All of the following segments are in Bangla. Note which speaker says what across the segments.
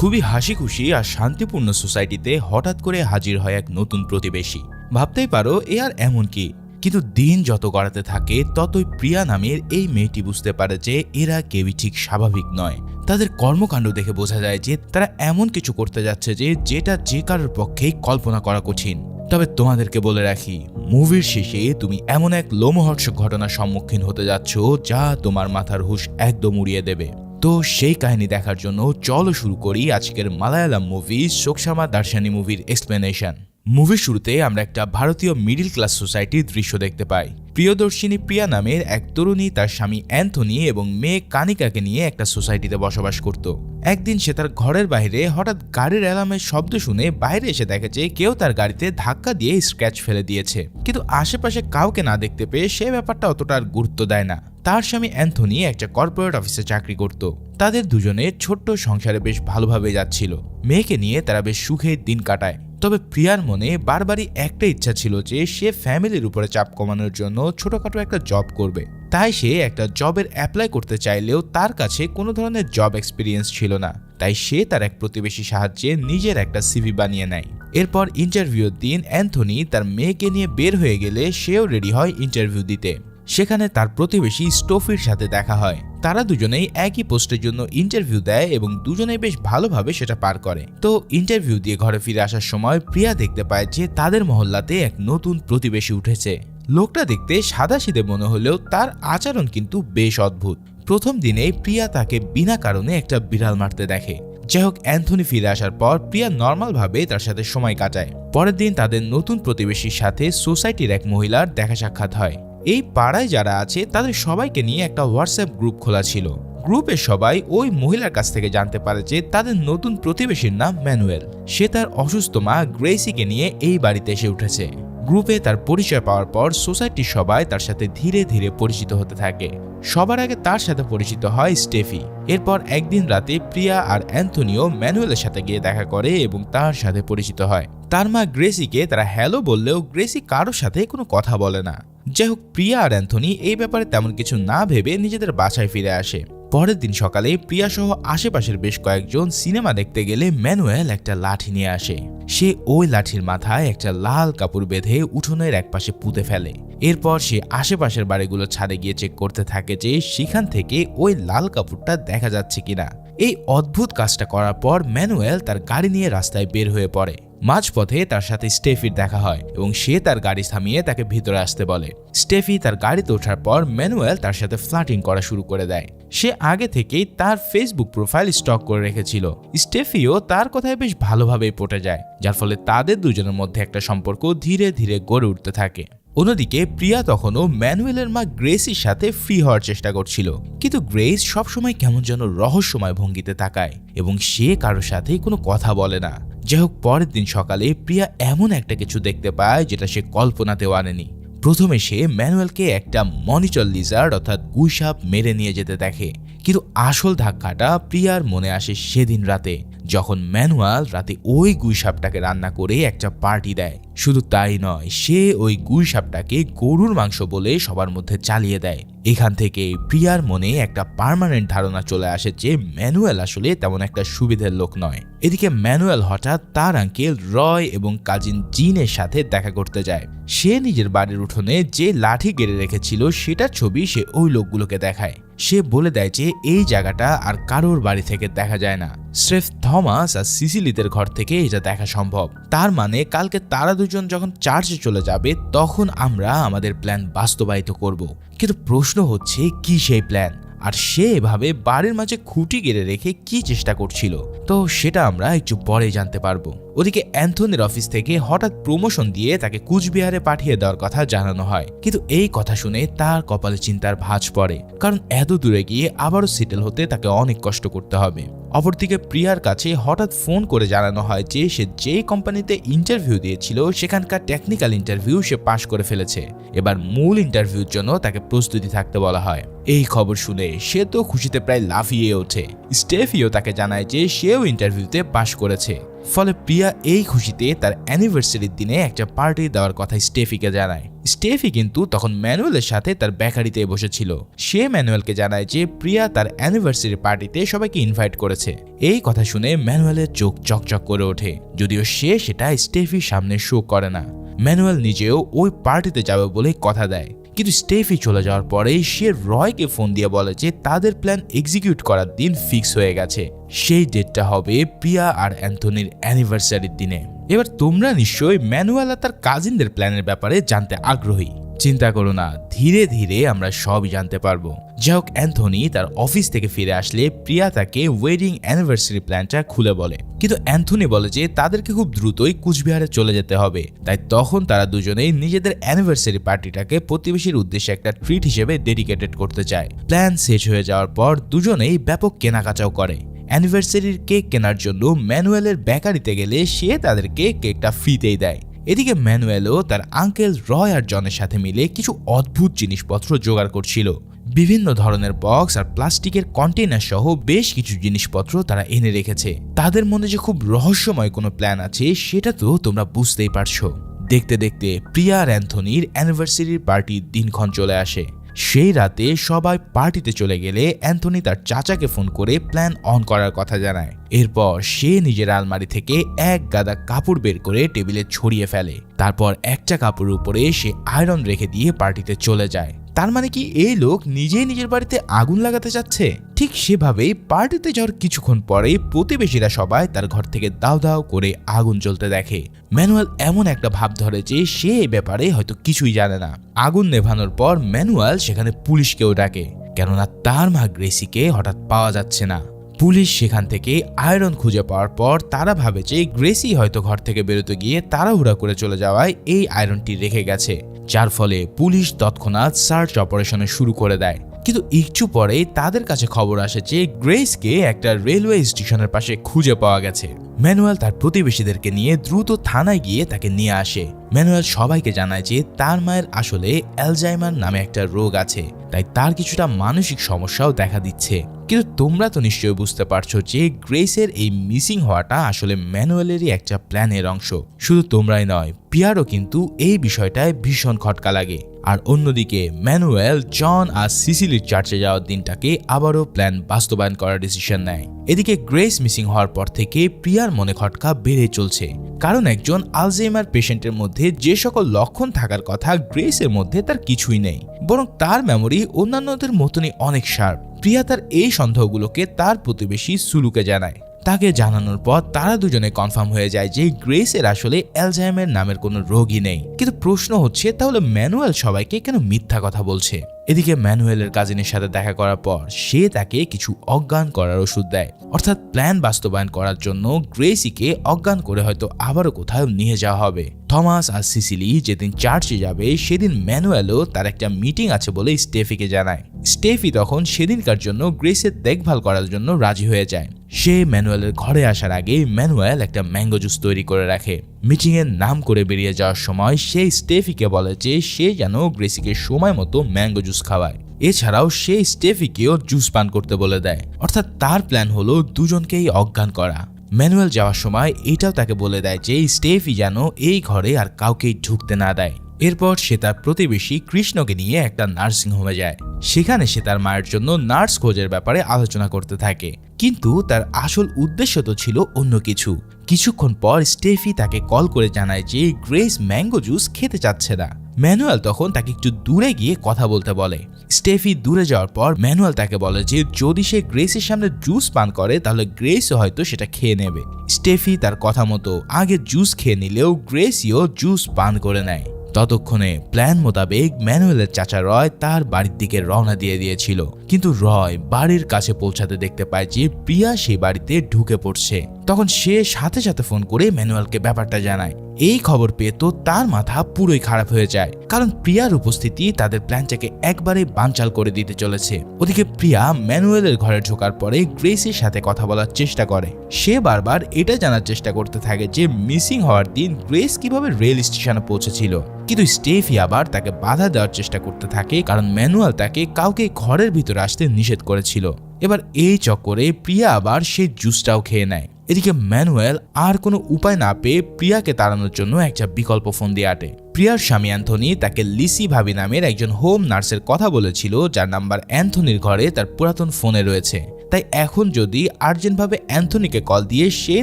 Speaker 1: খুবই হাসি খুশি আর শান্তিপূর্ণ সোসাইটিতে হঠাৎ করে হাজির হয় এক নতুন প্রতিবেশী। ভাবতেই পারো, এ আর এমন কি? কিন্তু দিন যত গড়াতে থাকে, ততই প্রিয়া নামের এই মেয়েটি বুঝতে পারে যে এরা কেউই ঠিক স্বাভাবিক নয়। তাদের কর্মকাণ্ড দেখে বোঝা যায় যে তারা এমন কিছু করতে যাচ্ছে যে যেটা যে কারোর পক্ষেই কল্পনা করা কঠিন। তবে তোমাদেরকে বলে রাখি, মুভির শেষে তুমি এমন এক লোমহর্ষক ঘটনার সম্মুখীন হতে যাচ্ছ যা তোমার মাথার হুশ একদম উড়িয়ে দেবে। তো সেই কাহিনী দেখার জন্য চলো শুরু করি আজকের মালায়ালাম মুভি সোকসামা দার্শানি মুভির এক্সপ্লেনেশন মুভির শুরুতে আমরা একটা ভারতীয় মিডিল ক্লাস সোসাইটির দৃশ্য দেখতে পাই। প্রিয়দর্শিনী প্রিয়া নামের এক তরুণী তার স্বামী অ্যান্থনি এবং মেয়ে কানিকাকে নিয়ে একটা সোসাইটিতে বসবাস করত। একদিন সে তার ঘরের বাইরে হঠাৎ গাড়ির অ্যালার্মের শব্দ শুনে বাইরে এসে দেখে যে কেউ তার গাড়িতে ধাক্কা দিয়ে স্ক্র্যাচ ফেলে দিয়েছে। কিন্তু আশেপাশে কাউকে না দেখতে পেয়ে সে ব্যাপারটা অতটা আর গুরুত্ব দেয় না। তার স্বামী অ্যান্থনি একটা কর্পোরেট অফিসে চাকরি করত। তাদের দুজনের ছোট্ট সংসারে বেশ ভালোভাবে যাচ্ছিল। মেয়েকে নিয়ে তারা বেশ সুখে দিন কাটায়। তবে প্রিয়ার মনে বারবারই একটা ইচ্ছা ছিল যে সে ফ্যামিলির উপরে চাপ কমানোর জন্য ছোটখাটো একটা জব করবে। তাই সে একটা জবের অ্যাপ্লাই করতে চাইলেও তার কাছে কোনো ধরনের জব এক্সপিরিয়েন্স ছিল না। তাই সে তার এক প্রতিবেশী সাহায্যে নিজের একটা সিভি বানিয়ে নেয়। এরপর ইন্টারভিউর দিন অ্যান্থনি তার মেয়েকে নিয়ে বের হয়ে গেলে সেও রেডি হয় ইন্টারভিউ দিতে। সেখানে তার প্রতিবেশী স্টোফির সাথে দেখা হয়। তারা দুজনেই একই পোস্টের জন্য ইন্টারভিউ দেয় এবং দুজনেই বেশ ভালোভাবে সেটা পার করে। তো ইন্টারভিউ দিয়ে ঘরে ফিরে আসার সময় প্রিয়া দেখতে পায় যে তাদের মহল্লাতে এক নতুন প্রতিবেশী উঠেছে। লোকটা দেখতে সাদা সিদে মনে হলেও তার আচরণ কিন্তু বেশ অদ্ভুত। প্রথম দিনেই প্রিয়া তাকে বিনা কারণে একটা বিড়াল মারতে দেখে। যাই হোক, অ্যান্থনি ফিরে আসার পর প্রিয়া নর্মালভাবে তার সাথে সময় কাটায়। পরের দিন তাদের নতুন প্রতিবেশীর সাথে সোসাইটির এক মহিলার দেখা সাক্ষাৎ হয়। এই পাড়ায় যারা আছে, তাদের সবাইকে নিয়ে একটা হোয়াটসঅ্যাপ গ্রুপ খোলা ছিল। গ্রুপের সবাই ওই মহিলার কাছ থেকে জানতে পারে যে তাদের নতুন প্রতিবেশীর নাম ম্যানুয়েল। সে তার অসুস্থ মা গ্রেসিকে নিয়ে এই বাড়িতে এসে উঠেছে। গ্রুপে তার পরিচয় পাওয়ার পর সোসাইটির সবাই তার সাথে ধীরে ধীরে পরিচিত হতে থাকে। সবার আগে তার সাথে পরিচিত হয় স্টেফি। এরপর একদিন রাতে প্রিয়া আর অ্যান্থনিও ম্যানুয়েলের সাথে গিয়ে দেখা করে এবং তার সাথে পরিচিত হয়। তার মা গ্রেসিকে তারা হ্যালো বললেও গ্রেসি কারোর সাথে কোনো কথা বলে না। যাই হোক প্রিয়া আর অ্যান্থনি এই ব্যাপারে তেমন কিছু না ভেবে নিজেদের বাসায় ফিরে আসে। পরের দিন সকালে প্রিয়া সহ আশেপাশের বেশ কয়েকজন সিনেমা দেখতে গেলে ম্যানুয়েল একটা লাঠি নিয়ে আসে। সে ওই লাঠির মাথায় একটা লাল কাপড় বেঁধে উঠোনের একপাশে পুঁতে ফেলে। এরপর সে আশেপাশের বাড়িগুলো ছাদে গিয়ে চেক করতে থাকে যে সেখান থেকে ওই লাল কাপড়টা দেখা যাচ্ছে কিনা। এই অদ্ভুত কাজটা করার পর ম্যানুয়েল তার গাড়ি নিয়ে রাস্তায় বের হয়ে পড়ে। মাঝপথে তার সাথে স্টেফির দেখা হয় এবং সে তার গাড়ি থামিয়ে তাকে ভিতরে আসতে বলে। স্টেফি তার গাড়িতে ওঠার পর ম্যানুয়েল তার সাথে ফ্লাটিং করা শুরু করে দেয়। সে আগে থেকেই তার ফেসবুক প্রোফাইল স্টক করে রেখেছিল। স্টেফিও তার কথায় বেশ ভালোভাবেই পটে যায়, যার ফলে তাদের দুজনের মধ্যে একটা সম্পর্ক ধীরে ধীরে গড়ে উঠতে থাকে। অন্যদিকে, প্রিয়া তখনও ম্যানুয়েলের মা গ্রেসির সাথে ফ্রি হওয়ার চেষ্টা করছিল। কিন্তু গ্রেস সবসময় কেমন যেন রহস্যময় ভঙ্গিতে তাকায় এবং সে কারোর সাথে কোনো কথা বলে না। যাই হোক, পরের দিন সকালে প্রিয়া এমন একটা কিছু দেখতে পায় যেটা সে কল্পনাতেও আনেনি। প্রথমে সে ম্যানুয়েলকে একটা মনিটর লিজার্ড অর্থাৎ গুইসাপ মেরে নিয়ে যেতে দেখে। কিন্তু আসল ধাক্কাটা প্রিয়ার মনে আসে সেদিন রাতে। যখন ম্যানুয়াল রাতে ওই গুইসাপটাকে রান্না করে একটা পার্টি দেয়, শুধু তাই নয়, সে ওই গুইসাপটাকে গরুর মাংস বলে সবার মধ্যে চালিয়ে দেয়। এখান থেকে প্রিয়ার মনে একটা পার্মানেন্ট ধারণা চলে আসে যে ম্যানুয়াল আসলে তেমন একটা সুবিধের লোক নয়। এদিকে ম্যানুয়াল হঠাৎ তার আঙ্কেল রয় এবং কাজিন জিনের সাথে দেখা করতে যায়। সে নিজের বাড়ির উঠোনে যে লাঠি গেড়ে রেখেছিল, সেটার ছবি সে ওই লোকগুলোকে দেখায়। সে বলে দেয় যে এই জায়গাটা আর কারোর বাড়ি থেকে দেখা যায় না। স্রেফ থমাস আর সিসিলিদের ঘর থেকে এটা দেখা সম্ভব। তার মানে কালকে তারা দুজন যখন চার্চে চলে যাবে, তখন আমরা আমাদের প্ল্যান বাস্তবায়িত করব। কিন্তু প্রশ্ন হচ্ছে, কি সেই প্ল্যান? আর সে এভাবে বাড়ির মাঝে খুঁটি গেড়ে রেখে কি চেষ্টা করছিল? তো সেটা আমরা একটু পরে জানতে পারব। ওদিকে অ্যান্থনির অফিস থেকে হঠাৎ প্রমোশন দিয়ে তাকে কুচবিহারে পাঠিয়ে দেওয়ার কথা জানানো হয়। কিন্তু এই কথা শুনে তার কপালে চিন্তার ভাঁজ পড়ে। কারণ এত দূরে গিয়ে আবারও সেটেল হতে তাকে অনেক কষ্ট করতে হবে। অপরদিকে প্রিয়ার কাছে হঠাৎ ফোন করে জানানো হয় যে সে যে কোম্পানিতে ইন্টারভিউ দিয়েছিল, সেখানকার টেকনিক্যাল ইন্টারভিউ সে পাশ করে ফেলেছে। এবার মূল ইন্টারভিউর জন্য তাকে প্রস্তুতি থাকতে বলা হয়। এই খবর শুনে সে তো খুশিতে প্রায় লাফিয়ে ওঠে। স্টেফিও তাকে জানায় যে সেও ইন্টারভিউতে পাশ করেছে। ফলে প্রিয়া এই খুশিতে তার অ্যানিভার্সারির দিনে একটা পার্টি দেওয়ার কথা স্টেফিকে জানায়। স্টেফি কিন্তু তখন ম্যানুয়েলের সাথে তার বেকারিতে বসেছিল। সে ম্যানুয়েলকে জানায় যে প্রিয়া তার অ্যানিভার্সারি পার্টিতে সবাইকে ইনভাইট করেছে। এই কথা শুনে ম্যানুয়েলের চোখ চকচক করে ওঠে। যদিও সে সেটা স্টেফির সামনে শো করে না। ম্যানুয়েল নিজেও ওই পার্টিতে যাবে বলে কথা দেয়। কিন্তু স্টেফি চলে যাওয়ার পরে সে রয়কে ফোন দিয়ে বলে যে তাদের প্ল্যান এক্সিকিউট করার দিন ফিক্স হয়ে গেছে। সেই ডেটটা হবে প্রিয়া আর অ্যান্থনির অ্যানিভার্সারির দিনে। এবার তোমরা নিশ্চয়ই ম্যানুয়াল আর তার কাজিনদের প্ল্যানের ব্যাপারে জানতে আগ্রহী। চিন্তা করো না, ধীরে ধীরে আমরা সবই জানতে পারব। যাই হোক, অ্যান্থনি তার অফিস থেকে ফিরে আসলে প্রিয়া তাকে ওয়েডিং অ্যানিভার্সারি প্ল্যানটা খুলে বলে। কিন্তু অ্যান্থনি বলে যে তাদেরকে খুব দ্রুতই কুচবিহারে চলে যেতে হবে। তাই তখন তারা দুজনেই নিজেদের অ্যানিভার্সারি পার্টিটাকে প্রতিবেশীর উদ্দেশ্যে একটা ট্রিট হিসেবে ডেডিকেটেড করতে চায়। প্ল্যান শেষ হয়ে যাওয়ার পর দুজনেই ব্যাপক কেনাকাটাও করে। অ্যানিভার্সারির কেক কেনার জন্য ম্যানুয়েলের বেকারিতে গেলে সে তাদেরকে কেকটা ফ্রিতেই দেয়। এদিকে ম্যানুয়েলও তার আঙ্কেল রয় আর জনের সাথে মিলে কিছু অদ্ভুত জিনিসপত্র জোগাড় করছিল। বিভিন্ন ধরনের বক্স আর প্লাস্টিকের কন্টেনার সহ বেশ কিছু জিনিসপত্র তারা এনে রেখেছে। তাদের মনে যে খুব রহস্যময় কোনো প্ল্যান আছে, সেটা তো তোমরা বুঝতেই পারছ। দেখতে দেখতে প্রিয়া আর অ্যান্থনির অ্যানিভার্সারির পার্টির দিনক্ষণ চলে আসে। সেই রাতে সবাই পার্টিতে চলে গেলে অ্যান্থনি তার চাচাকে ফোন করে প্ল্যান অন করার কথা জানায়। এরপর সে নিজের আলমারি থেকে এক গাদা কাপড় বের করে টেবিলে ছড়িয়ে ফেলে। তারপর একটা কাপড়ের উপরে সে আয়রন রেখে দিয়ে পার্টিতে চলে যায়। তার মানে কি এই লোক নিজেই নিজের বাড়িতে আগুন লাগাতে চাচ্ছে? ঠিক সেভাবেই পার্টিতে যাওয়ার কিছুক্ষণ পরেই প্রতিবেশীরা সবাই তার ঘর থেকে দাও দাও করে আগুন জ্বলতে দেখে। ম্যানুয়াল এমন একটা ভাব ধরে যে সে এ ব্যাপারে হয়তো কিছুই জানে না। আগুন নেভানোর পর ম্যানুয়াল সেখানে পুলিশকেও ডাকে, কেননা তার মা গ্রেসিকে হঠাৎ পাওয়া যাচ্ছে না। পুলিশ সেখান থেকে আয়রন খুঁজে পাওয়ার পর তারা ভাবে যে গ্রেসি হয়তো ঘর থেকে বেরোতে গিয়ে তাড়াহুড়া করে চলে যাওয়ায় এই আয়রনটি রেখে গেছে, যার ফলে পুলিশ তৎক্ষণাৎ সার্চ অপারেশনে শুরু করে দেয়। কিন্তু একটু পরে তাদের কাছে খবর আসে যে গ্রেসকে একটা রেলওয়ে স্টেশনের পাশে খুঁজে পাওয়া গেছে। ম্যানুয়াল তার প্রতিবেশীদেরকে নিয়ে দ্রুত থানায় গিয়ে তাকে নিয়ে আসে। ম্যানুয়াল সবাইকে জানায় যে তার মায়ের আসলে অ্যালজাইমার নামে একটা রোগ আছে, তাই তার কিছুটা মানসিক সমস্যাও দেখা দিচ্ছে। কিন্তু তোমরা তো নিশ্চয়ই বুঝতে পারছ যে গ্রেসের এই মিসিং হওয়াটা আসলে ম্যানুয়ালেরই একটা প্ল্যানের অংশ। শুধু তোমরাই নয়, পিয়ারও কিন্তু এই বিষয়টায় ভীষণ খটকা লাগে। আর অন্যদিকে, ম্যানুয়েল, জন আর সিসিলির চার্চে যাওয়ার দিনটাকে আবারও প্ল্যান বাস্তবায়ন করার ডিসিশন নেয়। এদিকে গ্রেস মিসিং হওয়ার পর থেকে প্রিয়ার মনে খটকা বেড়ে চলছে। কারণ একজন আলজেমার পেশেন্টের মধ্যে যে সকল লক্ষণ থাকার কথা গ্রেসের মধ্যে তার কিছুই নেই। বরং তার মেমোরি অন্যান্যদের মতনই অনেক শার্প প্রিয়া তার এই সন্দেহগুলোকে তার প্রতিবেশী সুলুকে জানায়। তাকে জানানোর পর তারা দুজনে কনফার্ম হয়ে যায় যে গ্রেসের আসলে অ্যালজাইমের নামের কোনো রোগই নেই। কিন্তু প্রশ্ন হচ্ছে, তাহলে ম্যানুয়েল সবাইকে কেন মিথ্যা কথা বলছে? এদিকে ম্যানুয়েলের কাজিনের সাথে দেখা করার পর সে তাকে কিছু অজ্ঞান করার ওষুধ দেয়। অর্থাৎ প্ল্যান বাস্তবায়ন করার জন্য গ্রেসিকে অজ্ঞান করে হয়তো আবারও কোথাও নিয়ে যাওয়া হবে। থমাস আর সিসিলি যেদিন চার্চে যাবে, সেদিন ম্যানুয়েলও তার একটা মিটিং আছে বলে স্টেফিকে জানায়। স্টেফি তখন সেদিনকার জন্য গ্রেসের দেখভাল করার জন্য রাজি হয়ে যায়। সে ম্যানুয়েলের ঘরে আসার আগে ম্যানুয়েল একটা ম্যাঙ্গো জুস তৈরি করে রাখে। মিটিংয়ের নাম করে বেরিয়ে যাওয়ার সময় সে স্টেফিকে বলে যে সে যেন গ্রেসিকে সময় মতো ম্যাঙ্গো জুস খাওয়ায়। এছাড়াও সে স্টেফিকেও জুস পান করতে বলে দেয়। অর্থাৎ তার প্ল্যান হলো দুজনকেই অজ্ঞান করা। ম্যানুয়েল যাওয়ার সময় এটাও তাকে বলে দেয় যে স্টেফি যেন এই ঘরে আর কাউকেই ঢুকতে না দেয়। এরপর সে তার প্রতিবেশী কৃষ্ণকে নিয়ে একটা নার্সিং হোমে যায়। সেখানে সে তার মায়ের জন্য নার্স খোঁজের ব্যাপারে আলোচনা করতে থাকে। কিন্তু তার আসল উদ্দেশ্য তো ছিল অন্য কিছু। কিছুক্ষণ পর স্টেফি তাকে কল করে জানায় যে গ্রেস ম্যাঙ্গো জুস খেতে চাচ্ছে না। ম্যানুয়াল তখন তাকে একটু দূরে গিয়ে কথা বলতে বলে। স্টেফি দূরে যাওয়ার পর ম্যানুয়াল তাকে বলে যে, যদি সে গ্রেসের সামনে জুস পান করে, তাহলে গ্রেসও হয়তো সেটা খেয়ে নেবে। স্টেফি তার কথা মতো আগে জুস খেয়ে নিলেও গ্রেসিও জুস পান করে নেয়। ততক্ষণে প্ল্যান মোতাবেক ম্যানুয়েলের চাচা রয় তার বাড়ির দিকে রওনা দিয়ে দিয়েছিল। কিন্তু রয় বাড়ির কাছে পৌঁছাতে দেখতে পায় যে, প্রিয়া সেই বাড়িতে ঢুকে পড়ছে। তখন সে সাথে সাথে ফোন করে ম্যানুয়ালকে ব্যাপারটা জানায়। এই খবর পেয়ে তো তার মাথা পুরোই খারাপ হয়ে যায়। কারণ প্রিয়ার উপস্থিতি তাদের প্ল্যানটাকে একবারে বানচাল করে দিতে চলেছে। ওদিকে প্রিয়া ম্যানুয়েলের ঘরে ঢোকার পরে গ্রেসের সাথে কথা বলার চেষ্টা করে। সে বারবার এটা জানার চেষ্টা করতে থাকে যে মিসিং হওয়ার দিন গ্রেস কীভাবে রেল স্টেশনে পৌঁছেছিল। কিন্তু স্টেফি আবার তাকে বাধা দেওয়ার চেষ্টা করতে থাকে কারণ ম্যানুয়াল তাকে কাউকে ঘরের ভিতরে আসতে নিষেধ করেছিল। এবার এই চক্করে প্রিয়া আবার সেই জুসটাও খেয়ে নেয়। এদিকে ম্যানুয়েল আর কোনো উপায় না পেয়ে প্রিয়াকে তাড়ানোর জন্য একটা বিকল্প ফোন দিয়ে আটে। প্রিয়ার স্বামী অ্যান্থনি তাকে লিসি ভাবি নামের একজন হোম নার্সের কথা বলেছিল, যার নাম্বার অ্যান্থনির ঘরে তার পুরাতন ফোনে রয়েছে। তাই এখন যদি আর্জেন্টভাবে অ্যান্থনিকে কল দিয়ে সেই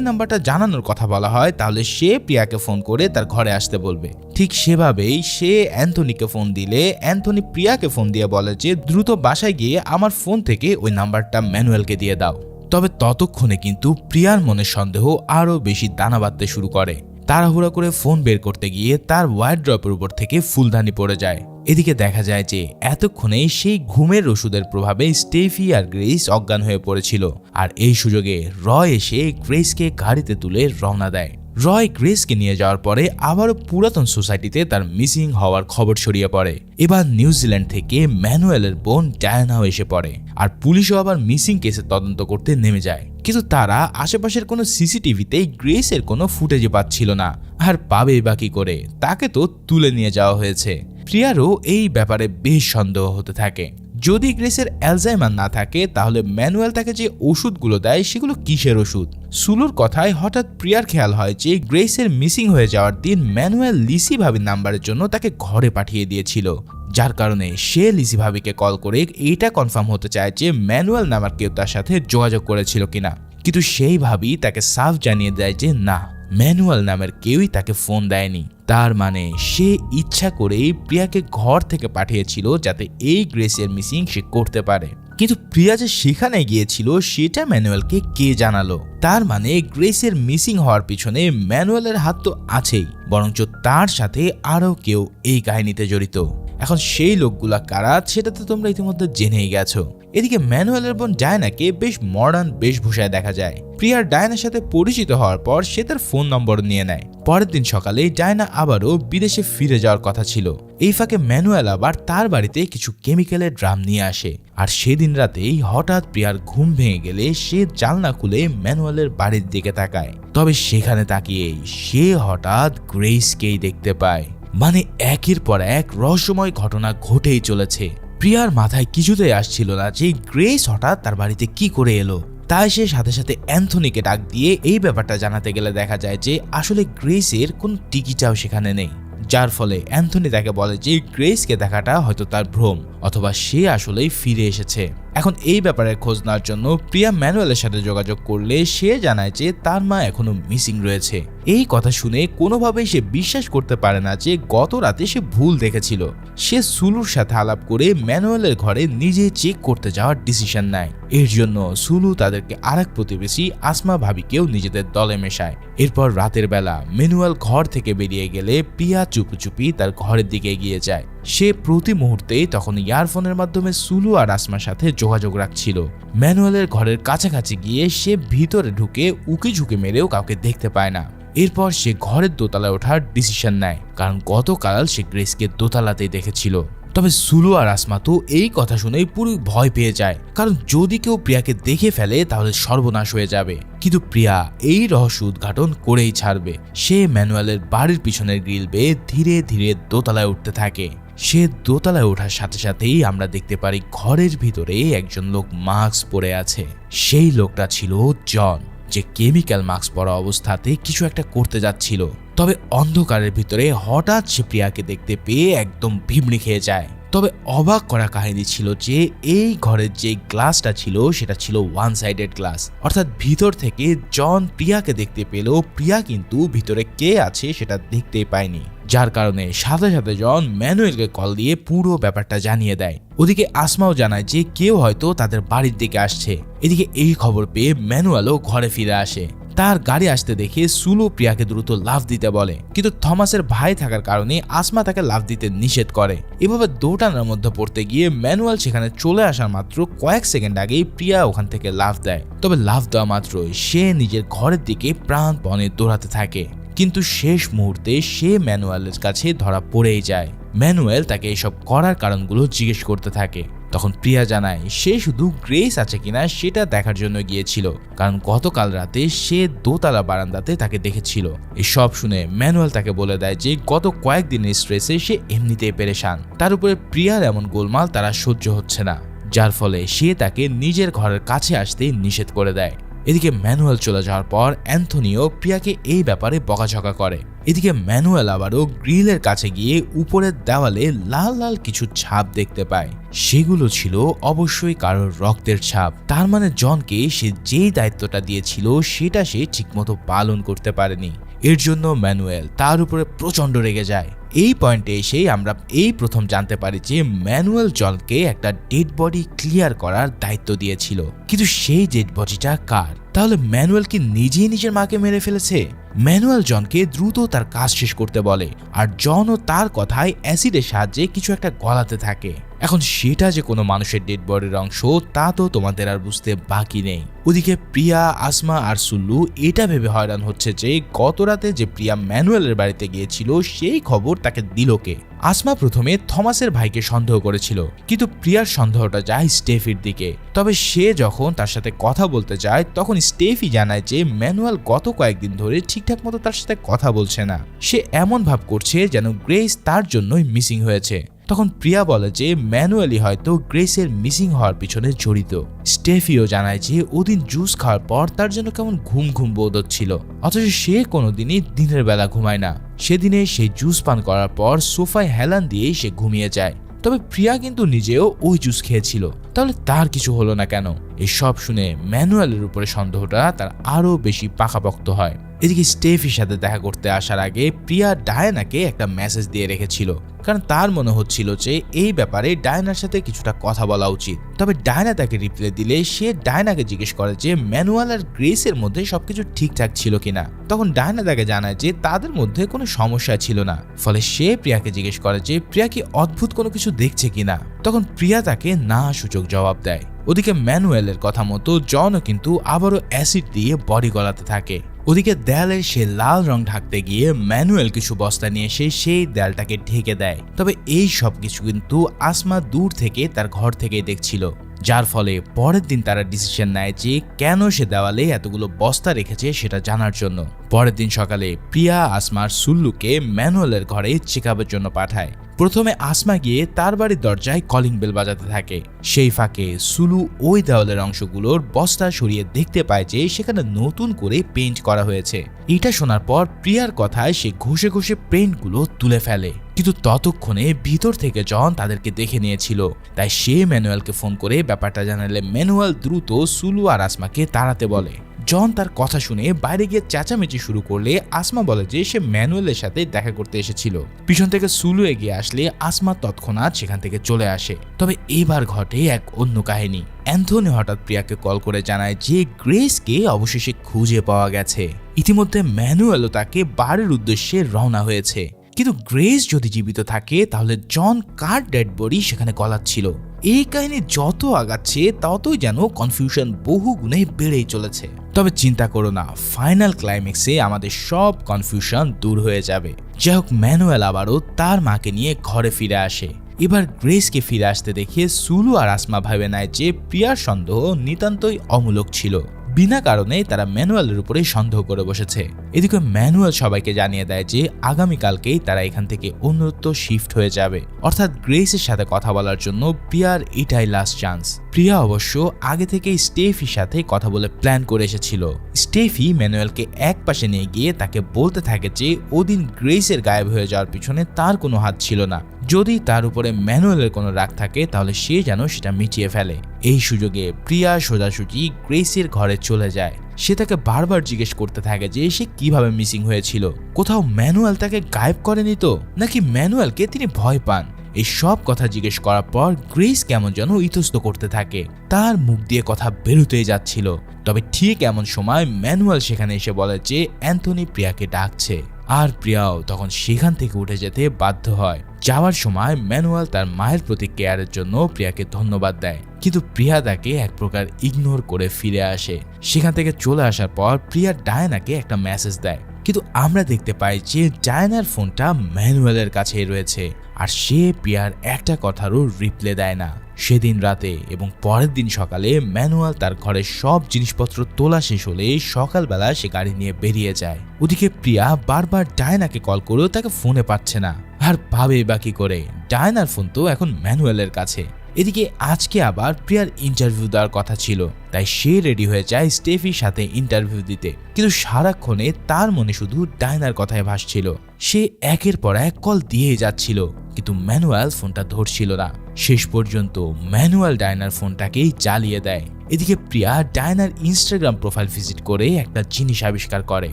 Speaker 1: নাম্বারটা জানানোর কথা বলা হয়, তাহলে সে প্রিয়াকে ফোন করে তার ঘরে আসতে বলবে। ঠিক সেভাবেই সে অ্যান্থনিকে ফোন দিলে অ্যান্থনি প্রিয়াকে ফোন দিয়ে বলে যে, দ্রুত বাসায় গিয়ে আমার ফোন থেকে ওই নাম্বারটা ম্যানুয়ালকে দিয়ে দাও। তবে ততক্ষণে কিন্তু প্রিয়ার মনে সন্দেহ আরও বেশি দানা বাঁধতে শুরু করে। তাড়াহুড়া করে ফোন বের করতে গিয়ে তার ওয়ার্ড্রপের উপর থেকে ফুলদানি পড়ে যায়। এদিকে দেখা যায় যে এতক্ষণে সেই ঘুমের ওষুধের প্রভাবে স্টেফি আর গ্রেস অজ্ঞান হয়ে পড়েছিল। আর এই সুযোগে রয় এসে গ্রেসকে গাড়িতে তুলে রওনা দেয়। রয় গ্রেসকে নিয়ে যাওয়ার পরে আবারও পুরাতন সোসাইটিতে তার মিসিং হওয়ার খবর ছড়িয়ে পড়ে। এবার নিউজিল্যান্ড থেকে ম্যানুয়েলের বোন ডায়ানাও এসে পড়ে আর পুলিশও আবার মিসিং কেসের তদন্ত করতে নেমে যায়। কিন্তু তারা আশেপাশের কোনো সিসিটিভিতে গ্রেসের কোনো ফুটেজে পাচ্ছিল না। আর পাবে বা কি করে, তাকে তো তুলে নিয়ে যাওয়া হয়েছে। প্রিয়ারও এই ব্যাপারে বেশ সন্দেহ হতে থাকে। যদি গ্রেসের অ্যালজাইমার না থাকে, তাহলে ম্যানুয়াল তাকে যে ওষুধগুলো দেয়, সেগুলো কিসের ওষুধ? সুলুর কথায় হঠাৎ প্রিয়ার খেয়াল হয় যে, গ্রেসের মিসিং হয়ে যাওয়ার দিন ম্যানুয়াল লিসি ভাবির নাম্বারের জন্য তাকে ঘরে পাঠিয়ে দিয়েছিল। যার কারণে সে লিসি ভাবিকে কল করে এটা কনফার্ম হতে চায় যে, ম্যানুয়াল নামার কেউ তার সাথে যোগাযোগ করেছিল কিনা। কিন্তু সেই ভাবি তাকে সাফ জানিয়ে দেয় যে, না, ম্যানুয়াল নামের কেউই তাকে ফোন দেয়নি। তার মানে সে ইচ্ছা করেই প্রিয়াকে ঘর থেকে পাঠিয়েছিল যাতে এই গ্রেসের মিসিং সে করতে পারে। কিন্তু প্রিয়া যে সেখানে গিয়েছিল, সেটা ম্যানুয়ালকে কে জানালো? তার মানে গ্রেসের মিসিং হওয়ার পিছনে ম্যানুয়ালের হাত তো আছেই, বরঞ্চ তার সাথে আরও কেউ এই কাহিনীতে জড়িত। এখন সেই লোকগুলা কারা, সেটা তো তোমরা ইতিমধ্যে জেনেই গেছো। এদিকে ম্যানুয়ালের বোন ডায়নাকে বেশ মডার্ন বেশভূষায় দেখা যায়। প্রিয়ার ডায়নার সাথে পরিচিত হওয়ার পর সে তার ফোন নম্বর নিয়ে নেয়। পরের দিন সকালে ডায়না আবারও বিদেশে ফিরে যাওয়ার কথা ছিল। এই ফাঁকে ম্যানুয়াল আবার তার বাড়িতে কিছু কেমিক্যালের ড্রাম নিয়ে আসে। আর সেদিন রাতেই হঠাৎ প্রিয়ার ঘুম ভেঙে গেলে সে জালনা খুলে ম্যানুয়ালের বাড়ির দিকে তাকায়। তবে সেখানে তাকিয়েই সে হঠাৎ গ্রেসকেই দেখতে পায়। মানে একের পর এক রহস্যময় ঘটনা ঘটেই চলেছে। প্রিয়ার মাথায় কিছুতেই আসছিল না যে গ্রেস হঠাৎ তার বাড়িতে কি করে এলো। তাই সে সাথে সাথে অ্যান্থনিকে ডাক দিয়ে এই ব্যাপারটা জানাতে গেলে দেখা যায় যে আসলে গ্রেসের কোনো টিকিটাও সেখানে নেই। যার ফলে অ্যান্থনি তাকে বলে যে গ্রেসকে দেখাটা হয়তো তার ভ্রম, অথবা সে আসলেই ফিরে এসেছে। এখন এই ব্যাপারে খোঁজ নেওয়ার জন্য প্রিয়া ম্যানুয়ালের সাথে যোগাযোগ করলে সে জানায় যে তার মা এখনও মিসিং রয়েছে। এই কথা শুনে কোনোভাবেই সে বিশ্বাস করতে পারে না যে গত রাতে সে ভুল দেখেছিল। সে সুলুর সাথে আলাপ করে ম্যানুয়ালের ঘরে নিজে চেক করতে যাওয়ার ডিসিশন নেয়। এর জন্য সুলু তাদেরকে আরেক প্রতিবেশী আসমা ভাবিকেও নিজেদের দলে মেশায়। এরপর রাতের বেলা ম্যানুয়াল ঘর থেকে বেরিয়ে গেলে প্রিয়া চুপি চুপি তার ঘরের দিকে এগিয়ে যায়। সে প্রতি মুহূর্তে তখন ইয়ারফোনের মাধ্যমে সুলু আর আসমার সাথে যোগাযোগ রাখছিল। ম্যানুয়ালের ঘরের কাছাকাছি গিয়ে সে ভিতরে ঢুকে উকি ঝুঁকে মেরেও কাউকে দেখতে পায় না। এরপর সে ঘরের দোতলায় ওঠার ডিসিশন নেয়, কারণ গতকাল সে গ্রেসকে দোতলাতেই দেখেছিল। তবে সুলু আর আসমা তো এই কথা শুনেই পুরো ভয় পেয়ে যায়, কারণ যদি কেউ প্রিয়াকে দেখে ফেলে তাহলে সর্বনাশ হয়ে যাবে। কিন্তু প্রিয়া এই রহস্য উদ্ঘাটন করেই ছাড়বে। সে ম্যানুয়ালের বাড়ির পিছনের গ্রিল বেয়ে ধীরে ধীরে দোতলায় উঠতে থাকে। সে দোতলায় ওঠার সাথে সাথেই আমরা দেখতে পারি ঘরের ভিতরে একজন লোক মাস্ক পরে আছে। সেই লোকটা ছিল জন, যে কেমিক্যাল মাস্ক পরা অবস্থাতে কিছু একটা করতে যাচ্ছিল। তবে অন্ধকারের ভিতরে হঠাৎ সে প্রিয়াকে দেখতে পেয়ে একদম ভিমড়ি খেয়ে যায়। তবে অবাক করা কাহিনী ছিল যে এই ঘরের যে গ্লাসটা ছিল, সেটা ছিল ওয়ান সাইডেড গ্লাস অর্থাৎ ভিতর থেকে জন প্রিয়াকে দেখতে পেলেও প্রিয়া কিন্তু ভিতরে কে আছে সেটা দেখতেই পায়নি। যার কারণে সাথে সাথে জন ম্যানুয়েলকে কল দিয়ে পুরো ব্যাপারটা জানিয়ে দেয়। ওদিকে আসমাও জানায় যে কেউ হয়তো তাদের বাড়ির দিকে আসছে। এদিকে এই খবর পেয়ে ম্যানুয়ালও ঘরে ফিরে আসে। তার গাড়ি আসতে দেখে সুলু প্রিয়াকে দ্রুত লাভ দিতে বলে। কিন্তু থমাসের ভাই থাকার কারণে আসমা তাকে লাভ দিতে নিষেধ করে। এভাবে দোটানার মধ্যে পড়তে গিয়ে ম্যানুয়াল সেখানে চলে আসার মাত্র কয়েক সেকেন্ড আগেই প্রিয়া ওখান থেকে লাভ দেয়। তবে লাভ দেওয়া মাত্রই সে নিজের ঘরের দিকে প্রাণপণে দৌড়াতে থাকে। কিন্তু শেষ মুহূর্তে সে ম্যানুয়ালের কাছে ধরা পড়েই যায়। ম্যানুয়েল তাকে এসব করার কারণগুলো জিজ্ঞেস করতে থাকে। তখন প্রিয়া জানায়, সে শুধু গ্রেস আছে কিনা সেটা দেখার জন্য গিয়েছিল, কারণ গতকাল রাতে সে দোতলা বারান্দাতে তাকে দেখেছিল। এসব শুনে ম্যানুয়াল তাকে বলে দেয় যে, গত কয়েকদিনের স্ট্রেসে সে এমনিতেই পেরেশান। তার উপরে প্রিয়ার এমন গোলমাল তারা সহ্য হচ্ছে না, যার ফলে সে তাকে নিজের ঘরের কাছে আসতে নিষেধ করে দেয়। এদিকে ম্যানুয়াল চলে যাওয়ার পর অ্যান্থনিও প্রিয়াকে এই ব্যাপারে বকাঝকা করে। এদিকে ম্যানুয়াল আবারও গ্রিলের কাছে গিয়ে উপরের দেওয়ালে লাল লাল কিছু ছাপ দেখতে পায়। সেগুলো ছিল অবশ্যই কারোর রক্তের ছাপ। তার মানে জনকে সে যেই দায়িত্বটা দিয়েছিল, সেটা সে ঠিকমতো পালন করতে পারেনি। এর জন্য ম্যানুয়েল তার উপরে প্রচণ্ড রেগে যায়। এই পয়েন্টে এসেই আমরা এই প্রথম জানতে পারি যে ম্যানুয়েল জনকে একটা ডেড বডি ক্লিয়ার করার দায়িত্ব দিয়েছিল। কিন্তু সেই ডেড বডিটা কার? তাহলে ম্যানুয়েল কি নিজেই নিজের মাকে মেরে ফেলেছে? ম্যানুয়েল জনকে দ্রুত তার কাজ শেষ করতে বলে, আর জনও তার কথায় অ্যাসিডের সাহায্যে কিছু একটা গলাতে থাকে। এখন সেটা যে কোনো মানুষের ডেড বডির অংশ, তা তো তোমাদের আর বুঝতে বাকি নেই। ওদিকে প্রিয়া, আসমা আর সুল্লু এটা ভেবে হয়রান হচ্ছে যে গত রাতে যে প্রিয়া ম্যানুয়েলের বাড়িতে গিয়েছিল, সেই খবর তাকে দিল কে? আসমা প্রথমে থমাসের ভাইকে সন্দেহ করেছিল, কিন্তু প্রিয়ার সন্দেহটা যায় স্টেফির দিকে। তবে সে যখন তার সাথে কথা বলতে যায়, তখন স্টেফি জানায় যে ম্যানুয়াল গত কয়েকদিন ধরে ঠিকঠাক মতো তার সাথে কথা বলছে না। সে এমন ভাব করছে যেন গ্রেস তার জন্যই মিসিং হয়েছে। তখন প্রিয়া বলে যে, ম্যানুয়ালি হয়তো গ্রেসের মিসিং হওয়ার পিছনে জড়িত। স্টেফিও জানায় যে, ওদিন জুস খাওয়ার পর তার জন্য কেমন ঘুম ঘুম বোধ হচ্ছিল। অথচ সে কোনোদিনই দিনের বেলা ঘুমায় না। সেদিনে সে জুস পান করার পর সোফায় হেলান দিয়েই সে ঘুমিয়ে যায়। তবে প্রিয়া কিন্তু নিজেও ওই জুস খেয়েছিল। তাহলে তার কিছু হলো না কেন? এসব শুনে ম্যানুয়ালের উপরে সন্দেহটা তার আরও বেশি পাকাপোক্ত হয়। এদিকে স্টেফির সাথে দেখা করতে আসার আগে প্রিয়া ডায়নাকে একটা মেসেজ দিয়ে রেখেছিল। কারণ তার মনে হচ্ছিল যে এই ব্যাপারে ডায়নার সাথে কিছুটা কথা বলা উচিত। তবে ডায়না তাকে রিপ্লাই দিলে সে ডায়নাকে জিজ্ঞেস করে যে ম্যানুয়াল আর গ্রেসের মধ্যে সবকিছু ঠিকঠাক ছিল কিনা। তখন ডায়না তাকে জানায় যে তাদের মধ্যে কোনো সমস্যা ছিল না। ফলে সে প্রিয়াকে জিজ্ঞেস করে যে প্রিয়া কি অদ্ভুত কোনো কিছু দেখছে কিনা? তখন প্রিয়া তাকে না সূচক জবাব দেয়। ওদিকে ম্যানুয়েলের কথা মতো জনও কিন্তু আবারও অ্যাসিড দিয়ে বডি গলাতে থাকে। ওদিকে দেয়ালের সে লাল রং ঢাকতে গিয়ে ম্যানুয়েল কিছু বস্তা নিয়ে এসে সেই দেয়ালটাকে ঢেকে দেয়। তবে এই সব কিছু কিন্তু আসমা দূর থেকে তার ঘর থেকেই দেখছিল। যার ফলে পরের দিন তারা ডিসিশন নেয় যে কেন সে দেওয়ালে এতগুলো বস্তা রেখেছে সেটা জানার জন্য। পরের দিন সকালে প্রিয়া, আসমার, সুল্লুকে ম্যানুয়ালের ঘরে চেক জন্য পাঠায়। প্রথমে আসমা গিয়ে তার বাড়ির দরজায় কলিং বেল বাজাতে থাকে। সেই ফাঁকে সুলু ওই দেওয়ালের অংশগুলোর বস্তা সরিয়ে দেখতে পায় যে সেখানে নতুন করে পেইন্ট করা হয়েছে। এটা শোনার পর প্রিয়ার কথায় সে ঘষে ঘষে পেইন্টগুলো তুলে ফেলে। কিন্তু ততক্ষণে ভিতর থেকে জন তাদেরকে দেখে নিয়েছিল। তাই সে ম্যানুয়ালকে ফোন করে ব্যাপারটা জানালে ম্যানুয়াল দ্রুত সুলু আর আসমাকে তাড়াতে বলে। জন তার কথা শুনে বাইরে গিয়ে চেঁচামেচি শুরু করলে আসমা বলে যে সে ম্যানুয়ালের সাথে দেখা করতে এসেছিল। পিছন থেকে সুলু এগিয়ে আসলে আসমা তৎক্ষণাৎ সেখান থেকে চলে আসে। তবে এবার ঘটে এক অন্য কাহিনী। অ্যান্থনি হঠাৎ প্রিয়াকে কল করে জানায় যে গ্রেসকে অবশেষে খুঁজে পাওয়া গেছে। ইতিমধ্যে ম্যানুয়ালও তাকে বাড়ির উদ্দেশ্যে রওনা হয়েছে। কিন্তু গ্রেস যদি জীবিত থাকে, তাহলে জন কার ডেড বডি সেখানে গলাচ্ছিল? এই কাহিনী যত আগাচ্ছে, ততই যেন কনফিউশন বহু গুণে বেড়েই চলেছে। তবে চিন্তা করো না, ফাইনাল ক্লাইম্যাক্সে আমাদের সব কনফিউশন দূর হয়ে যাবে। যাই হোক ম্যানুয়েল আবারও তার মাকে নিয়ে ঘরে ফিরে আসে। এবার গ্রেসকে ফিরে আসতে দেখে সুলু আর আসমা ভাবে নেয় যে, প্রিয়ার সন্দেহ নিতান্তই অমূলক ছিল। বিনা কারণেই তারা ম্যানুয়ালের উপরে সন্দেহ করে বসেছে। এদিকে ম্যানুয়াল সবাইকে জানিয়ে দেয় যে, আগামীকালকেই তারা এখান থেকে অন্যত্র শিফট হয়ে যাবে। অর্থাৎ গ্রেসের সাথে কথা বলার জন্য প্রিয়ার এটাই লাস্ট চান্স প্রিয়া অবশ্য আগে থেকে স্টেফির সাথে কথা বলে প্ল্যান করে এসেছিল। স্টেফি ম্যানুয়ালকে এক পাশে নিয়ে গিয়ে তাকে বলতে থাকে যে, ওদিন গ্রেসের গায়েব হয়ে যাওয়ার পিছনে তার কোনো হাত ছিল না। যদি তার উপরে ম্যানুয়ালের কোনো রাগ থাকে, তাহলে সে যেন সেটা মিটিয়ে ফেলে। এই সুযোগে প্রিয়া সোজাসুজি গ্রেসের ঘরে চলে যায়। সে তাকে বারবার জিজ্ঞেস করতে থাকে যে, সে কীভাবে মিসিং হয়েছিল? কোথাও ম্যানুয়াল তাকে গায়েব করেনি তো? নাকি ম্যানুয়ালকে তিনি ভয় পান? এই সব কথা জিজ্ঞেস করার পর গ্রেস কেমন যেন ইতস্ত করতে থাকে। তার মুখ দিয়ে কথা বেরোতেই যাচ্ছিল। তবে ঠিক এমন সময় ম্যানুয়াল সেখানে এসে বলে যে অ্যান্থনি প্রিয়াকে ডাকছে। আর প্রিয়াও তখন সেখান থেকে উঠে যেতে বাধ্য হয়। যাওয়ার সময় ম্যানুয়াল তার মায়ের প্রতি কেয়ারের জন্য প্রিয়াকে ধন্যবাদ দেয়। কিন্তু প্রিয়া তাকে এক প্রকার ইগনোর করে ফিরে আসে। সেখান থেকে চলে আসার পর প্রিয়া ডায়নাকে একটা মেসেজ দেয়। কিন্তু আমরা দেখতে পাই যে ডায়নার ফোনটা ম্যানুয়ালের কাছেই রয়েছে, আর সে প্রিয়ার একটা কথারও রিপ্লে দেয় না। সেদিন রাতে এবং পরের দিন সকালে ম্যানুয়াল তার ঘরের সব জিনিসপত্র তোলা শেষ হলে সকালবেলা সে গাড়ি নিয়ে বেরিয়ে যায়। ওদিকে প্রিয়া বারবার ডায়নাকে কল করেও তাকে ফোনে পাচ্ছে না। আর ভাবে বা কি করে, ডায়নার ফোন তো এখন ম্যানুয়ালের কাছে। এদিকে আজকে আবার প্রিয়ার ইন্টারভিউ দেওয়ার কথা ছিল, তাই সে রেডি হয়ে যায় স্টেফির সাথে ইন্টারভিউ দিতে। কিন্তু সারাক্ষণে তার মনে শুধু ডায়নার কথায় ভাসছিল। সে একের পর এক কল দিয়ে যাচ্ছিল, কিন্তু ম্যানুয়াল ফোনটা ধরছিল না। শেষ পর্যন্ত ম্যানুয়াল ডায়নার ফোনটাকেই জ্বালিয়ে দেয়। এদিকে প্রিয়া ডায়নার ইনস্টাগ্রাম প্রোফাইল ভিজিট করে একটা জিনিস আবিষ্কার করে।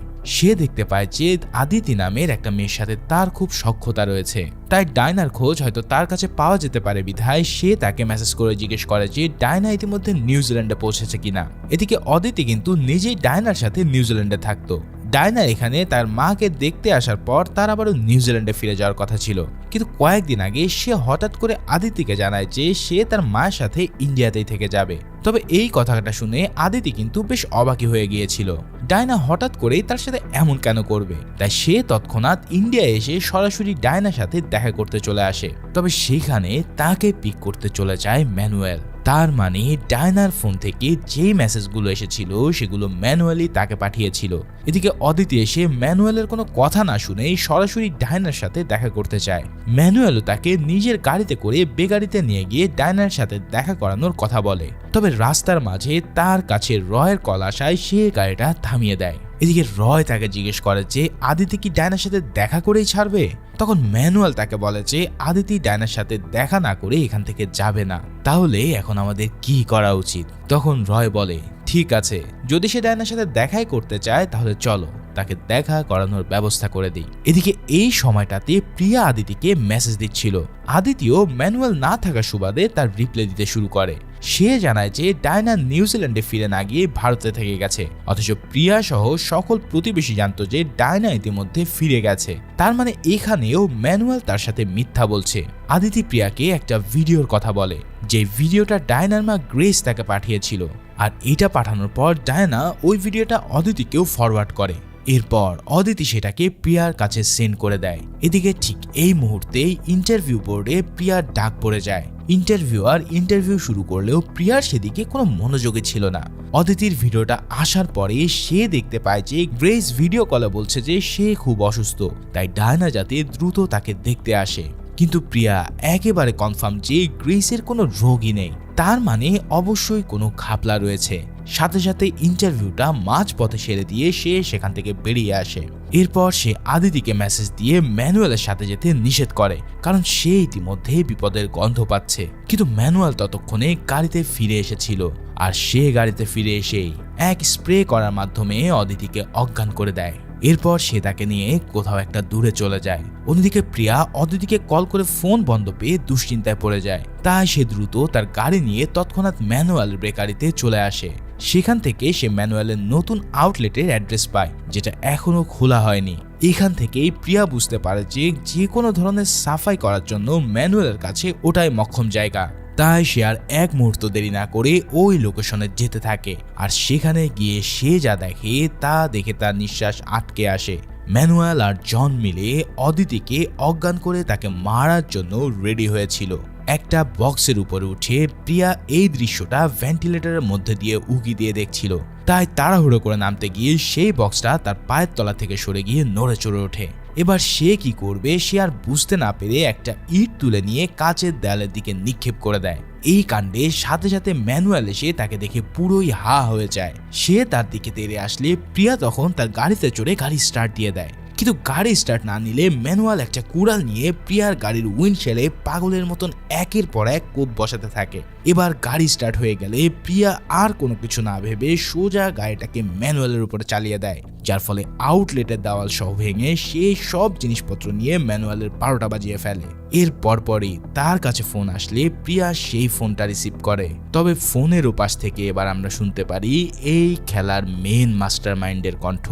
Speaker 1: সে দেখতে পায় যে আদিতি নামের একটা মেয়ের সাথে তার খুব সক্ষতা রয়েছে। তাই ডায়নার খোঁজ হয়তো তার কাছে পাওয়া যেতে পারে বিধায় সে তাকে মেসেজ করে জিজ্ঞেস করে যে ডায়না ইতিমধ্যে নিউজিল্যান্ডে পৌঁছেছে কিনা। এদিকে অদিতি কিন্তু নিজেই ডায়নার সাথে নিউজিল্যান্ডে থাকতো। ডায়না এখানে তার মাকে দেখতে আসার পর তার আবারও নিউজিল্যান্ডে ফিরে যাওয়ার কথা ছিল। কিন্তু কয়েকদিন আগে সে হঠাৎ করে আদিতিকে জানায় যে সে তার মায়ের সাথে ইন্ডিয়াতেই থেকে যাবে। তবে এই কথাটা শুনে আদিতি কিন্তু বেশ অবাকি হয়ে গিয়েছিল। ডায়না হঠাৎ করেই তার সাথে এমন কেন করবে? তাই সে তৎক্ষণাৎ ইন্ডিয়া এসে সরাসরি ডায়নার সাথে দেখা করতে চলে আসে। তবে সেখানে তাকে পিক করতে চলে যায় ম্যানুয়েল। তার মানে ডায়নার ফোন থেকে যে মেসেজগুলো এসেছিল, সেগুলো ম্যানুয়ালি তাকে পাঠিয়েছিল। এদিকে অদিতি এসে ম্যানুয়ালের কোনো কথা না শুনেই সরাসরি ডায়নার সাথে দেখা করতে চায়। ম্যানুয়ালও তাকে নিজের গাড়িতে করে বেগাড়িতে নিয়ে গিয়ে ডায়নার সাথে দেখা করানোর কথা বলে। তবে রাস্তার মাঝে তার কাছে রয়ের কল আসায় সে গাড়িটা থামিয়ে দেয়। এদিকে রয় তাকে জিজ্ঞেস করে যে, আদিতি কি ডায়নার সাথে দেখা করেই ছাড়বে? তখন ম্যানুয়াল তাকে বলে যে, আদিতি ডায়নার সাথে দেখা না করে এখান থেকে যাবে না। তাহলে এখন আমাদের কি করা উচিত? তখন রয় বলে, ঠিক আছে, যদি সে ডায়নার সাথে দেখাই করতে চায়, তাহলে চলো, তাকে দেখা করানোর ব্যবস্থা করে দিই। এদিকে এই সময়টাতে প্রিয়া আদিতিকে মেসেজ দিচ্ছিল। আদিতিও ম্যানুয়াল না থাকা সুবাদে তার রিপ্লাই দিতে শুরু করে। সে জানায় যে ডায়না নিউজিল্যান্ডে ফিরে না গিয়ে ভারতে থেকে গেছে। অথচ প্রিয়া সহ সকল প্রতিবেশী জানতো যে ডায়না ইতিমধ্যে ফিরে গেছে। তার মানে এখানেও ম্যানুয়াল তার সাথে মিথ্যা বলছে। আদিতি প্রিয়াকে একটা ভিডিওর কথা বলে, যে ভিডিওটা ডায়নার মা গ্রেস তাকে পাঠিয়েছিল। আর এটা পাঠানোর পর ডায়না ওই ভিডিওটা অদিতিকেও ফরওয়ার্ড করে। এরপর অদিতি সেটাকে প্রিয়ার কাছে সেন্ড করে দেয়। এদিকে ঠিক এই মুহূর্তেই ইন্টারভিউ বোর্ডে প্রিয়ার ডাক পড়ে যায়। ইন্টারভিউয়ার ইন্টারভিউ শুরু করলেও প্রিয়ার সেদিকে কোনো মনোযোগী ছিল না। অদিতির ভিডিওটা আসার পরে সে দেখতে পায় যে গ্রেস ভিডিও কলে বলছে যে সে খুব অসুস্থ, তাই ডায়না যাতে দ্রুত তাকে দেখতে আসে। কিন্তু প্রিয়া একেবারে কনফার্ম যে গ্রেসের কোনো রোগই নেই। তার মানে অবশ্যই কোনো খাপলা রয়েছে। সাথে সাথে ইন্টারভিউটা মাঝ পথে সেরে দিয়ে সে সেখান থেকে বেরিয়ে আসে। এরপর সে আদিতিকে মেসেজ দিয়ে ম্যানুয়ালের সাথে যেতে নিষেধ করে, কারণ সে ইতিমধ্যে বিপদের গন্ধ পাচ্ছে। কিন্তু ম্যানুয়াল ততক্ষণে গাড়িতে ফিরে এসেছিল, আর সে গাড়িতে ফিরে এসেই এক স্প্রে করার মাধ্যমে অদিতিকে অজ্ঞান করে দেয়। এরপর সে তাকে নিয়ে কোথাও একটা দূরে চলে যায়। অন্যদিকে প্রিয়া অদিতিকে কল করে ফোন বন্ধ পেয়ে দুশ্চিন্তায় পড়ে যায়। তাই সে দ্রুত তার গাড়ি নিয়ে তৎক্ষণাৎ ম্যানুয়াল বেকারিতে চলে আসে। সেখান থেকে সে ম্যানুয়ালের নতুন আউটলেটের অ্যাড্রেস পায়, যেটা এখনও খোলা হয়নি। এখান থেকেই প্রিয়া বুঝতে পারে যে যে কোনো ধরনের সাফাই করার জন্য ম্যানুয়ালের কাছে ওটাই মক্ষম জায়গা। তাই সে আর এক মুহূর্ত দেরি না করে ওই লোকেশনে যেতে থাকে। আর সেখানে গিয়ে সে যা দেখে তা দেখে তার নিঃশ্বাস আটকে আসে। ম্যানুয়াল আর জন মিলে অদিতিকে অজ্ঞান করে তাকে মারার জন্য রেডি হয়েছিল। একটা বক্সের উপরে উঠে প্রিয়া এই দৃশ্যটা ভেন্টিলেটরের মধ্যে দিয়ে উকি দিয়ে দেখছিল। তাই তাড়াহুড়ো করে নামতে গিয়ে সেই বক্সটা তার পায়ের তলা থেকে সরে গিয়ে নড়ে চড়ে ওঠে। এবার সে কি করবে, সে আর বুঝতে না পেরে একটা ইট তুলে নিয়ে কাচের দেয়ালের দিকে নিক্ষেপ করে দেয়। এই কাণ্ডে সাথে সাথে ম্যানুয়াল এসে তাকে দেখে পুরোই হা হয়ে যায়। সে তার দিকে তেড়ে আসলে প্রিয়া তখন তার গাড়িতে চড়ে গাড়ি স্টার্ট দিয়ে দেয়। কিন্তু গাড়ি স্টার্ট না নিলে ম্যানুয়াল একটা কুড়াল নিয়ে প্রিয়ার গাড়ির উইন্ডশেলে পাগলের মতন একের পর এক কোপ বসাতে থাকে। এবার গাড়ি স্টার্ট হয়ে গেলে প্রিয়া আর কোনো কিছু না ভেবে সোজা গাড়িটাকে ম্যানুয়ালের উপরে চালিয়ে দেয়, যার ফলে আউটলেটের দেওয়াল সহ ভেঙে সে সব জিনিসপত্র নিয়ে ম্যানুয়ালের বারোটা বাজিয়ে ফেলে। এর পরপরই তার কাছে ফোন আসলে প্রিয়া সেই ফোনটা রিসিভ করে। তবে ফোনের ওপাশ থেকে এবার আমরা শুনতে পারি এই খেলার মেন মাস্টার মাইন্ডের কণ্ঠ।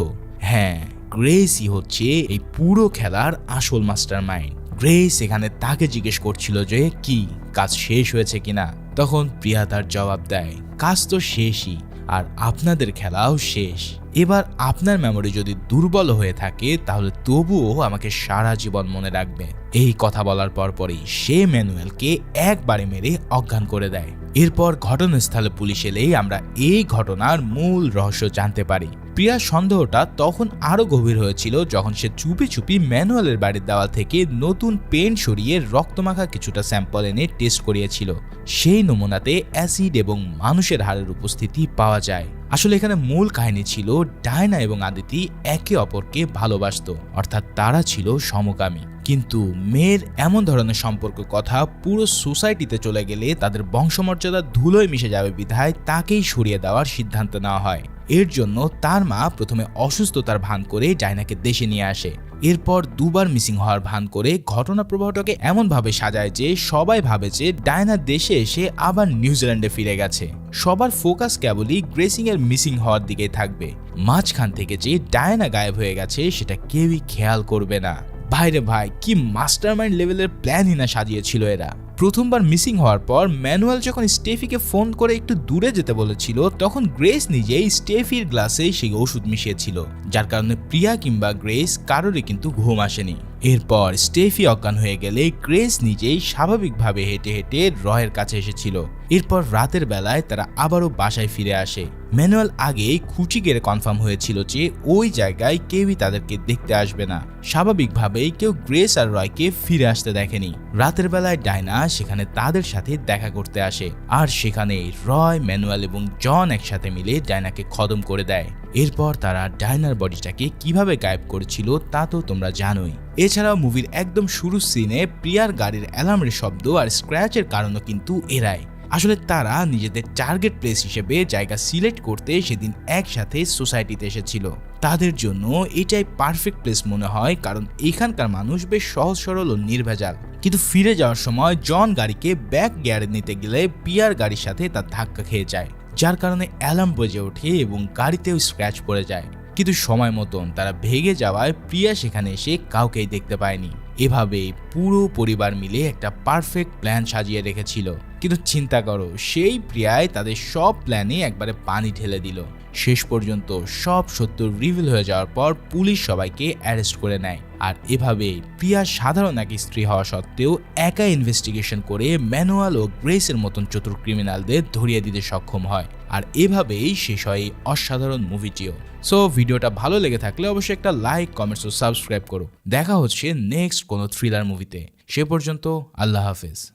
Speaker 1: হ্যাঁ গ্রেসই হচ্ছে এই পুরো খেলার আসল মাস্টার মাইন্ড গ্রেস এখানে তাকে জিজ্ঞেস করছিল যে, কি, কাজ শেষ হয়েছে কিনা? তখন প্রিয়া তার জবাব দেয়, কাজ তো শেষই, আর আপনাদের খেলাও শেষ। এবার আপনার মেমোরি যদি দুর্বল হয়ে থাকে, তাহলে তবুও আমাকে সারা জীবন মনে রাখবে। এই কথা বলার পরপরই সে ম্যানুয়েলকে একবারে মেরে অজ্ঞান করে দেয়। এরপর ঘটনাস্থলে পুলিশ এলেই আমরা এই ঘটনার মূল রহস্য জানতে পারি। প্রিয়ার সন্দেহটা তখন আরও গভীর হয়েছিল যখন সে চুপি চুপি ম্যানুয়ালের বাড়ির দেওয়াল থেকে নতুন পেন সরিয়ে রক্তমাখা কিছুটা স্যাম্পল এনে টেস্ট করিয়েছিল। সেই নমুনাতে অ্যাসিড এবং মানুষের হাড়ের উপস্থিতি পাওয়া যায়। আসলে এখানে মূল কাহিনী ছিল, ডায়না এবং আদিতি একে অপরকে ভালোবাসত, অর্থাৎ তারা ছিল সমকামী। কিন্তু মেয়ের এমন ধরনের সম্পর্ক কথা পুরো সোসাইটিতে চলে গেলে তাদের বংশমর্যাদা ধুলোয় মিশে যাবে বিধায় তাকেই সরিয়ে দেওয়ার সিদ্ধান্ত নেওয়া হয়। এর জন্য তার মা প্রথমে অসুস্থতার ভান করে ডায়নাকে দেশে নিয়ে আসে। এরপর দুবার মিসিং হওয়ার ভান করে ঘটনা প্রবাহটাকে এমনভাবে সাজায় যে সবাই ভাবে যে ডায়না দেশে এসে আবার নিউজিল্যান্ডে ফিরে গেছে। সবার ফোকাস কেবলই গ্রেসিং এর মিসিং হওয়ার দিকে থাকবে। মাঝখান থেকে যে ডায়না গায়েব হয়ে গেছে সেটা কেউই খেয়াল করবে না। ভাইরে ভাই, কি মাস্টারমাইন্ড লেভেলের প্ল্যানই না সাজিয়েছিল এরা। প্রথমবার মিসিং হওয়ার পর ম্যানুয়াল যখন স্টেফিকে ফোন করে একটু দূরে যেতে বলেছিল, তখন গ্রেস নিজেই স্টেফির গ্লাসে সেই ওষুধ মিশিয়েছিল, যার কারণে প্রিয়া কিংবা গ্রেস কারোরই কিন্তু ঘুম আসেনি। এরপর স্টেফি অজ্ঞান হয়ে গেলে গ্রেস নিজেই স্বাভাবিকভাবে হেঁটে হেঁটে রয়ের কাছে এসেছিল। এরপর রাতের বেলায় তারা আবারও বাসায় ফিরে আসে। ম্যানুয়াল আগেই খুঁচি গেড়ে কনফার্ম হয়েছিল যে ওই জায়গায় কেউই তাদেরকে দেখতে আসবে না। স্বাভাবিকভাবেই কেউ গ্রেস আর রয়কে ফিরে আসতে দেখেনি। রাতের বেলায় ডায়না সেখানে তাদের সাথে দেখা করতে আসে আর সেখানে রয়, ম্যানুয়াল এবং জন একসাথে মিলে ডায়নাকে খদম করে দেয়। এরপর তারা ডায়নার বডিটাকে কীভাবে গায়েব করেছিল তা তো তোমরা জানোই। এছাড়াও মুভির একদম শুরুর সিনে প্রিয়ার গাড়ির অ্যালার্মের শব্দ আর স্ক্র্যাচের কারণও কিন্তু এরাই। আসলে তারা নিজেদের টার্গেট প্লেস হিসেবে জায়গা সিলেক্ট করতে সেদিন একসাথে সোসাইটিতে এসেছিল। তাদের জন্য এটাই পারফেক্ট প্লেস মনে হয়, কারণ এখানকার মানুষ বেশ সহজ, সরল ও নির্ভেজাল। কিন্তু ফিরে যাওয়ার সময় জন গাড়িকে ব্যাক গিয়ারে নিতে গেলে পিয়ার গাড়ির সাথে তার ধাক্কা খেয়ে যায়, যার কারণে অ্যালার্ম বেজে ওঠে এবং গাড়িতেও স্ক্র্যাচ পড়ে যায়। কিন্তু সময় মতন তারা ভেগে যাওয়ায় প্রিয়া সেখানে এসে কাউকেই দেখতে পায়নি। এভাবে পুরো পরিবার মিলে একটা পারফেক্ট প্ল্যান সাজিয়ে রেখেছিল। কিন্তু চিন্তা করো, সেই প্রিয়ায় তাদের সব প্ল্যানে একবারে পানি ঢেলে দিল। শেষ পর্যন্ত সব সত্য রিভিল হয়ে যাওয়ার পর পুলিশ সবাইকে অ্যারেস্ট করে নেয়। আর এভাবে প্রিয়া সাধারণ এক স্ত্রী হওয়া সত্ত্বেও একা ইনভেস্টিগেশন করে ম্যানুয়াল ও গ্রেসের মতন চতুর ক্রিমিনালদের ধরিয়ে দিতে সক্ষম হয়। আর এভাবেই শেষ হয় এই অসাধারণ মুভিটিও সো ভিডিওটা ভালো লেগে থাকলে অবশ্যই একটা লাইক কমেন্টস ও সাবস্ক্রাইব করো। দেখা হচ্ছে নেক্সট কোনো থ্রিলার মুভিতে সে পর্যন্ত আল্লাহ হাফেজ।